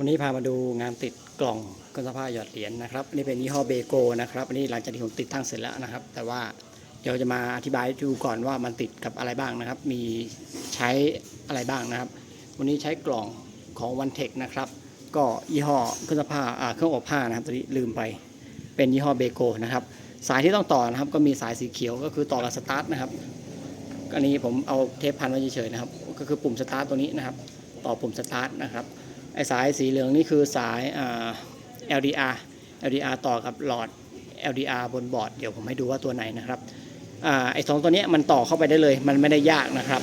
วันนี้พามาดูงานติดกล่องเครื่องซักผ้าหยอดเหรียญนะครับนนี้เป็นยี่ห้อเบโกนะครับอันนี้หลังจากที่ผมติดตั้งเสร็จแล้วนะครับ แต่ว่าเดี๋ยวจะมาอธิบายดูก่อนว่ามันติดกับอะไรบ้างนะครับ มีใช้อะไรบ้างนะครับ วันนี้ใช้กล่องของวันเทคนะครับ ก็ยี่ห้อเครื่องผ้าอ่าเครื่องอบผ้านะครับตัวนี้ลืมไป เป็นยี่ห้อเบโกนะครับ สายที่ต้องต่อนะครับ ก็มีสายสีเขียวก็คือต่อกับสตาร์ทนะครับอันนี้ผมเอาเทปพันไว้เฉยๆนะครับ ก็คือปุ่มสตาร์ทตัวนี้นะครับ ต่อปุ่มสตาร์ทนะครับ ไอสายสีเหลืองนี่คือสายอ่ LDR LDR ต่อกับหลอด LDR บนบอร์ด เดี๋ยวผมให้ดูว่าตัวไหนนะครับอ่าไอสองตัวนี้มันต่อเข้าไปได้เลย มันไม่ได้ยากนะครับ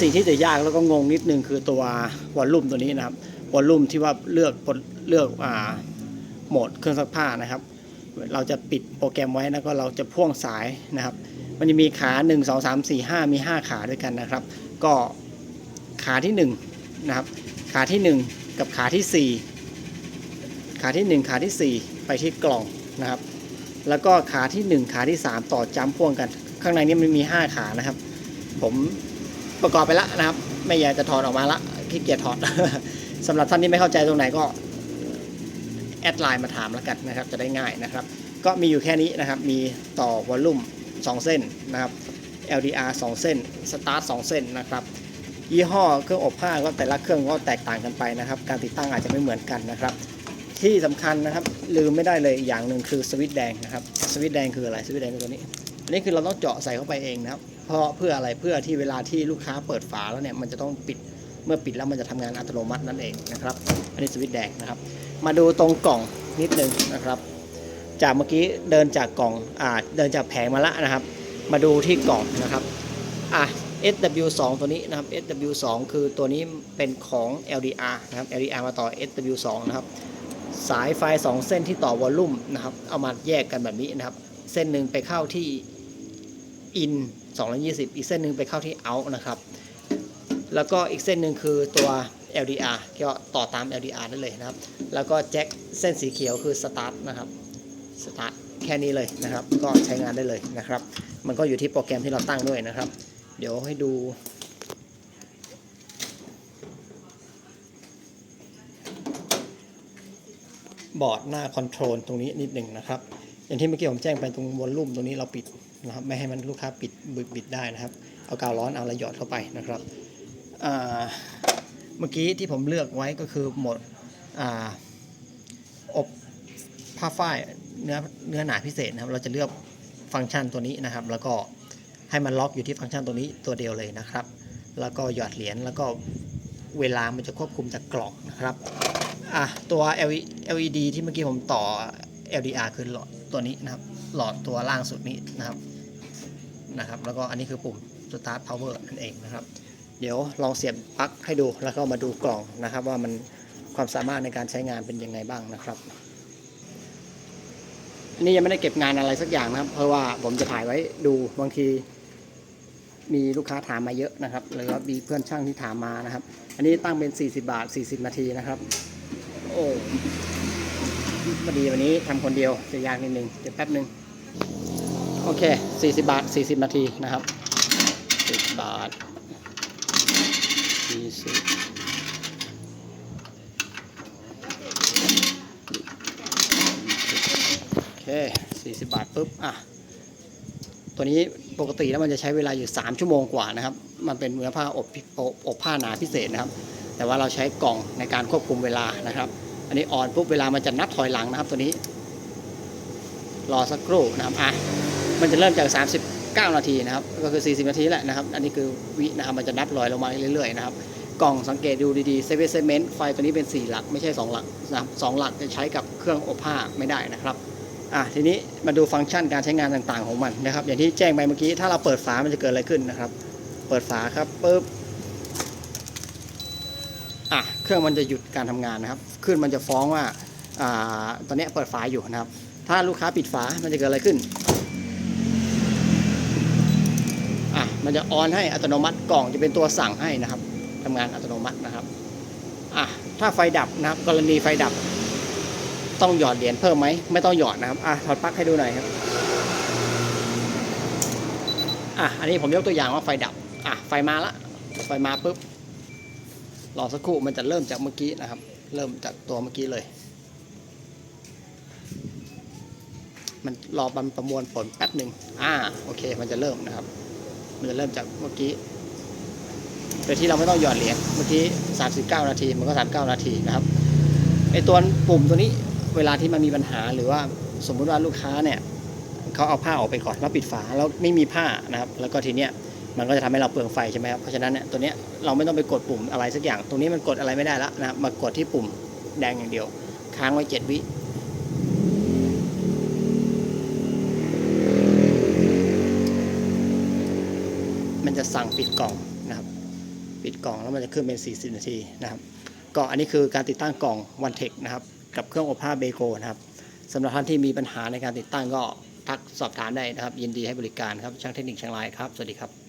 สิ่งที่จะยากแล้วก็งงนิดนึงคือตัววอลลุ่มตัวนี้นะครับวอลลุ่มที่ว่าเลือกเลือกอ่าโหมดเครื่องซักผ้านะครับ เราจะปิดโปรแกรมไว้แล้วก็เราจะพ่วงสายนะครับ มันจะมีขา 1 2 3 4 5 มี 5 ขาด้วยกันนะครับ ก็ขาที่1นะครับ ขาที่ 1 กับขาที่ 4 ขาที่ 1 ขาที่ 4 ไปที่กล่องนะครับ แล้วก็ขาที่ 1 ขาที่ 3 ต่อจ้ำพ่วงกัน ข้างในนี้มันมี 5 ขานะครับ ผมประกอบไปแล้วนะครับ ไม่อยากจะถอดออกมาละขี้เกียจถอดสำหรับท่านที่ไม่เข้าใจตรงไหนก็แอดไลน์มาถามแล้วกันนะครับ จะได้ง่ายนะครับ ก็มีอยู่แค่นี้นะครับ มีต่อวอลลุ่ม 2 เส้นนะครับ LDR 2 เส้น Start 2 เส้นนะครับ ยี่ห้อเครื่องอบผ้าก็แต่ละเครื่องก็แตกต่างกันไปนะครับ การติดตั้งอาจจะไม่เหมือนกันนะครับ ที่สำคัญนะครับลืมไม่ได้เลยอย่างหนึ่งคือสวิตช์แดงนะครับสวิตช์แดงคืออะไรสวิตช์แดงคือตัวนี้อันนี้คือเราต้องเจาะใส่เข้าไปเองนะครับเพราะเพื่ออะไรเพื่อที่เวลาที่ลูกค้าเปิดฝาแล้วเนี่ยมันจะต้องปิดเมื่อปิดแล้วมันจะทำงานอัตโนมัตินั่นเองนะครับ อันนี้สวิตช์แดงนะครับ มาดูตรงกล่องนิดนึงนะครับ จากเมื่อกี้เดินจากกล่องอ่าเดินจากแผงมาละนะครับ มาดูที่กล่องนะครับอะ SW2 ตัวนี้นะครับ SW2 คือตัวนี้เป็นของ LDR นะครับ LDR มาต่อ SW2 นะครับ สายไฟ 2 เส้นที่ต่อวอลลุ่มนะครับ เอามาแยกกันแบบนี้นะครับ เส้นหนึ่งไปเข้าที่ in 220 อีกเส้นหนึ่งไปเข้าที่ out นะครับ แล้วก็อีกเส้นหนึ่งคือตัว LDR ก็ต่อตาม LDR ได้เลยนะครับ แล้วก็แจ็คเส้นสีเขียวคือ start นะครับ start แค่นี้เลยนะครับ ก็ใช้งานได้เลยนะครับ มันก็อยู่ที่โปรแกรมที่เราตั้งด้วยนะครับ เดี๋ยวให้ดูบอร์ดหน้าคอนโทรลตรงนี้นิดหนึ่งนะครับ อย่างที่เมื่อกี้ผมแจ้งไปตรงวอลลุ่มตรงนี้เราปิดนะครับ ไม่ให้มันลูกค้าปิดบิดบิดได้นะครับ เอากาวร้อนเอาอะหยอดเข้าไปนะครับเมื่อกี้ที่ผมเลือกไว้ก็คือหมดออบผ้าฝ้ายเนื้อเนื้อหนาพิเศษนะครับ เราจะเลือกฟังก์ชันตัวนี้นะครับ แล้วก็ ให้มันล็อกอยู่ที่ฟังก์ชันตัวนี้ตัวเดียวเลยนะครับ แล้วก็หยอดเหรียญแล้วก็เวลามันจะควบคุมจากกล่องนะครับอะตัว LED ที่เมื่อกี้ผมต่อ LDR คือหลอดตัวนี้นะครับ หลอดตัวล่างสุดนี้นะครับนะครับ แล้วก็อันนี้คือปุ่ม Start Power นั่นเองนะครับ เดี๋ยวลองเสียบปลั๊กให้ดูแล้วก็มาดูกล่องนะครับ ว่ามันความสามารถในการใช้งานเป็นยังไงบ้างนะครับอันนี้ยังไม่ได้เก็บงานอะไรสักอย่างนะครับ เพราะว่าผมจะถ่ายไว้ดูบางที มีลูกค้าถามมาเยอะนะครับ หรือว่ามีเพื่อนช่างที่ถามมานะครับ อันนี้ตั้งเป็น 40 บาท 40 นาทีนะครับ โอ้พอดีวันนี้ทำคนเดียวจะยากนิดนึงเดี๋ยวแป๊บนึง โอเค 40 บาท 40 นาทีนะครับ10บาท40โอเค40 บาทปุ๊บ อะ ตัวนี้ปกติแล้วมันจะใช้เวลาอยู่ 3 ชั่วโมงกว่านะครับ มันเป็นเนื้อผ้าอบอบผ้าหนาพิเศษนะครับ แต่ว่าเราใช้กล่องในการควบคุมเวลานะครับ อันนี้ออนปุ๊บเวลามันจะนับถอยหลังนะครับ ตัวนี้ รอสักครู่นะครับอะมันจะเริ่มจาก 39 นาทีนะครับ ก็คือ 40 นาทีแหละนะครับ อันนี้คือวินะครับมันจะนับลอยลงมาเรื่อยๆนะครับกล่องสังเกตดูดีๆเซเว่นเซเมนต์ไฟตัวนี้เป็น 4 หลักไม่ใช่ 2 หลักนะครับสองหลักจะใช้กับเครื่องอบผ้าไม่ได้นะครับ อะทีนี้มาดูฟังก์ชันการใช้งานต่างๆของมันนะครับ อย่างที่แจ้งไปเมื่อกี้ถ้าเราเปิดฝามันจะเกิดอะไรขึ้นนะครับ เปิดฝาครับปุ๊บอะเครื่องมันจะหยุดการทำงานนะครับขึ้นมันจะฟ้องว่าอ่าตอนนี้เปิดฝาอยู่นะครับ ถ้าลูกค้าปิดฝามันจะเกิดอะไรขึ้นอะมันจะออนให้อัตโนมัติกล่องจะเป็นตัวสั่งให้นะครับทำงานอัตโนมัตินะครับอะถ้าไฟดับนะครับ กรณีไฟดับ ต้องหยอดเหรียญเพิ่มไหมไม่ต้องหยอดนะครับอะถอดปลั๊กให้ดูหน่อยครับอะอันนี้ผมยกตัวอย่างว่าไฟดับอะไฟมาละไฟมาปุ๊บรอสักครู่มันจะเริ่มจากเมื่อกี้นะครับ เริ่มจากตัวเมื่อกี้เลย มันรอมันประมวลผลแป๊บหนึ่งอ่าโอเค มันจะเริ่มนะครับ มันจะเริ่มจากเมื่อกี้โดยที่เราไม่ต้องหยอดเหรียญเมื่อกี้ 39 นาที มันก็ 39 นาทีนะครับไอตัวปุ่มตัวนี้ เวลาที่มันมีปัญหาหรือว่าสมมุติว่าลูกค้าเนี่ยเขาเอาผ้าออกไปก่อนแล้วปิดฝาแล้วไม่มีผ้านะครับ แล้วก็ทีเนี้ยมันก็จะทำให้เราเปลืองไฟใช่ไหมครับเพราะฉะนั้นเนี่ยตัวเนี้ยเราไม่ต้องไปกดปุ่มอะไรสักอย่าง ตรงนี้มันกดอะไรไม่ได้แล้วนะครับมากดที่ปุ่มแดงอย่างเดียว ค้างไว้7วิมันจะสั่งปิดกล่องนะครับ ปิดกล่องแล้วมันจะขึ้นเป็น 40 นาทีนะครับก็อันนี้คือการติดตั้งกล่อง One Tech นะครับ กับเครื่องอบผ้าเบโกนะครับสำหรับท่านที่มีปัญหาในการติดตั้งก็ทักสอบถามได้นะครับ ยินดีให้บริการครับช่างเทคนิคช่างไลน์ครับ สวัสดีครับ